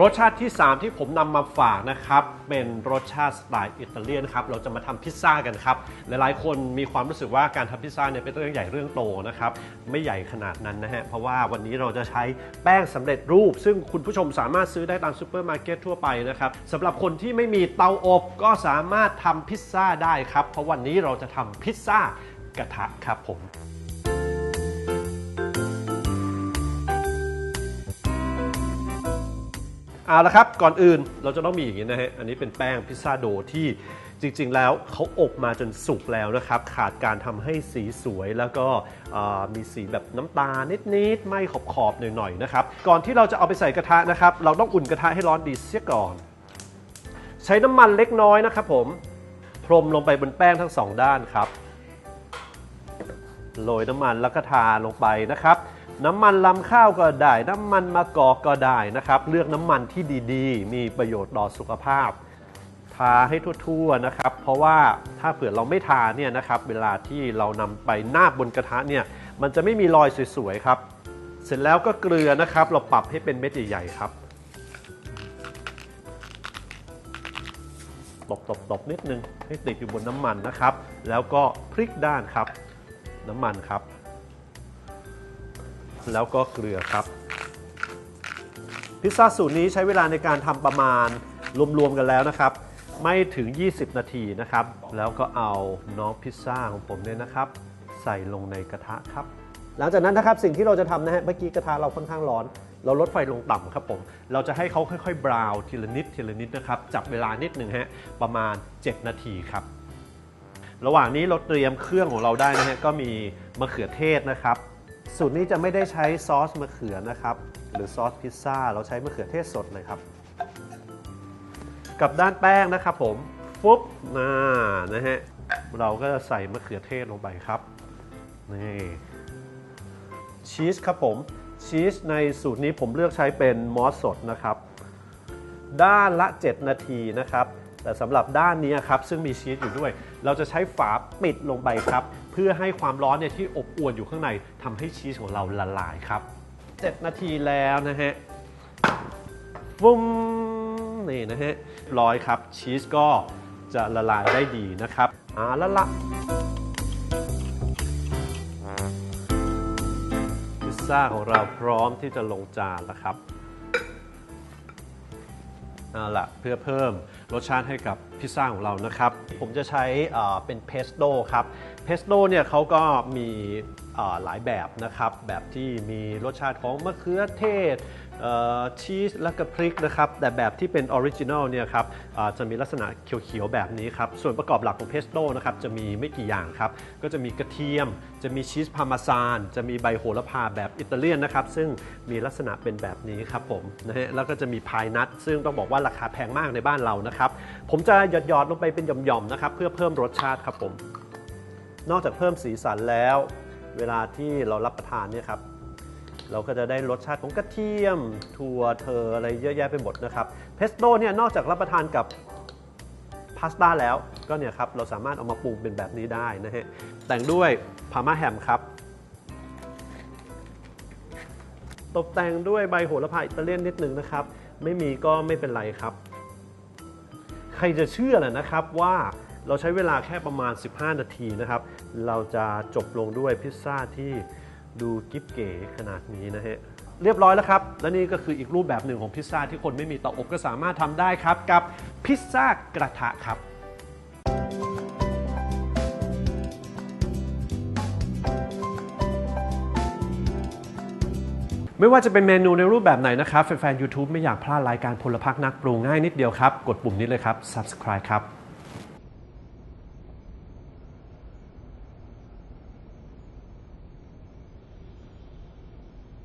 รสชาติที่ 3 ที่ผมนำมาฝากนะครับ เป็นรสชาติสไตล์อิตาเลียนครับ เราจะมาทำพิซซ่ากันครับ หลายๆ คนมีความรู้สึกว่าการทำพิซซ่าเนี่ยเป็นเรื่องใหญ่เรื่องโตนะครับ ไม่ใหญ่ขนาดนั้นนะฮะ เพราะว่าวันนี้เราจะใช้แป้งสำเร็จรูป ซึ่งคุณผู้ชมสามารถซื้อได้ตามซูเปอร์มาร์เก็ตทั่วไปนะครับสำหรับคนที่ไม่มีเตาอบก็สามารถทำพิซซ่าได้ครับ เพราะวันนี้เราจะทำพิซซ่ากระทะครับผม เอาละครับ ก่อนอื่นเราจะต้องมีอย่างนี้นะฮะ อันนี้เป็นแป้งพิซซ่าโดที่จริง ๆ แล้วเขาอบมาจนสุกแล้วนะครับ ขาดการทำให้สีสวยแล้วก็มีสีแบบน้ำตาลนิดๆไม่ขอบๆหน่อยๆนะครับ ก่อนที่เราจะเอาไปใส่กระทะนะครับ เราต้องอุ่นกระทะให้ร้อนดีเสียก่อน ใช้น้ำมันเล็กน้อยนะครับผม พรมลงไปบนแป้งทั้งสองด้านครับ โรยน้ำมันแล้วก็ทาลงไปนะครับ น้ำมันลำข้าวก็ได้ น้ำมันมะกอกก็ได้นะครับ เลือกน้ำมันที่ดีๆ มีประโยชน์ต่อสุขภาพ ทาให้ทั่วๆนะครับ เพราะว่าถ้าเผื่อเราไม่ทาเนี่ยนะครับเวลาที่เรานำไปนาบบนกระทะเนี่ยมันจะไม่มีรอยสวยๆครับ เสร็จแล้วก็เกลือนะครับ เราปรับให้เป็นเม็ดใหญ่ๆครับตบตบตบนิดนึงให้ติดอยู่บนน้ำมันนะครับ แล้วก็พลิกด้านครับ น้ำมันครับ แล้วก็เกลือครับ พิซซ่าสูตรนี้ใช้เวลาในการทำประมาณรวมๆกันแล้วนะครับ ไม่ถึง 20 นาทีนะครับ แล้วก็เอาน้องพิซซ่าของผมเนี่ยนะครับ ใส่ลงในกระทะครับ หลังจากนั้นนะครับสิ่งที่เราจะทำนะฮะเมื่อกี้กระทะเราค่อนข้างร้อน เราลดไฟลงต่ำครับผม เราจะให้เขาค่อยๆบราวน์ทีละนิดทีละนิดนะครับ จับเวลานิดหนึ่งฮะประมาณ 7 นาทีครับระหว่างนี้เราเตรียมเครื่องของเราได้นะฮะก็มีมะเขือเทศนะครับ สูตรนี้จะไม่ได้ใช้ซอสมะเขือนะครับ หรือซอสพิซซ่าเราใช้มะเขือเทศสดเลยครับ กับด้านแป้งนะครับผมฟุ๊บน่านะฮะเราก็จะใส่มะเขือเทศลงไปครับนี่ชีสครับผมชีสในสูตรนี้ผมเลือกใช้เป็นมอสสดนะครับ ด้านละ 7 นาทีนะครับ แต่สำหรับด้านนี้ครับซึ่งมีชีสอยู่ด้วย เราจะใช้ฝาปิดลงไปครับ เพื่อให้ความร้อนเนี่ยที่อบอวนอยู่ข้างในทำให้ชีสของเราละลายครับ 7 นาทีแล้วนะฮะฟุ้มนี่นะฮะร้อยครับชีสก็จะละลายได้ดีนะครับอ่าละละพิซซ่าของเราพร้อมที่จะลงจานแล้วครับ เอาล่ะเพื่อเพิ่มรสชาติให้กับพิซซ่าของเรานะครับ ผมจะใช้เอ่อเป็นเพสโต้ครับเพสโต้เนี่ยเขาก็มี หลายแบบนะครับ แบบที่มีรสชาติของมะเขือเทศเชีสและก็พริกนะครับแต่แบบที่เป็นออริจินัลเนี่ยครับจะมีลักษณะเขียวๆแบบนี้ครับส่วนประกอบหลักของเพสโต้นะครับจะมีไม่กี่อย่างครับก็จะมีกระเทียม จะมีชีสพาร์มาซาน จะมีใบโหระพาแบบอิตาเลียนนะครับซึ่งมีลักษณะเป็นแบบนี้ครับผมนะฮะแล้วก็จะมีพายนัทซึ่งต้องบอกว่าราคาแพงมากในบ้านเรานะครับผมจะหยอดหยอดๆลงไปเป็นหย่อมๆนะครับเพื่อเพิ่มรสชาติครับผมนอกจากเพิ่มสีสันแล้ว เวลาที่เรารับประทานเนี่ยครับเราก็จะได้รสชาติของกระเทียมถั่วเธออะไรเยอะแยะไปหมดนะครับเพสโต้เนี่ยนอกจากรับประทานกับพาสต้าแล้วก็เนี่ยครับเราสามารถเอามาปรุงเป็นแบบนี้ได้นะฮะแต่งด้วยพาร์มาแฮมครับตกแต่งด้วยใบโหระพาอิตาเลียนนิดนึงนะครับ ไม่มีก็ไม่เป็นไรครับ ใครจะเชื่อล่ะนะครับว่า เราใช้เวลาแค่ประมาณ 15 นาทีนะครับ เราจะจบลงด้วยพิซซ่าที่ดูกิ๊บเก๋ขนาดนี้นะฮะเรียบร้อยแล้วครับ และนี่ก็คืออีกรูปแบบหนึ่งของพิซซ่าที่คนไม่มีเตาอบก็สามารถทำได้ครับ กับพิซซ่ากระทะครับไม่ว่าจะเป็นเมนูในรูปแบบไหนนะครับ แฟนๆ YouTube ไม่อยากพลาดรายการพลพักนักปรุงง่ายนิดเดียวครับ กดปุ่มนี้เลยครับ subscribe ครับ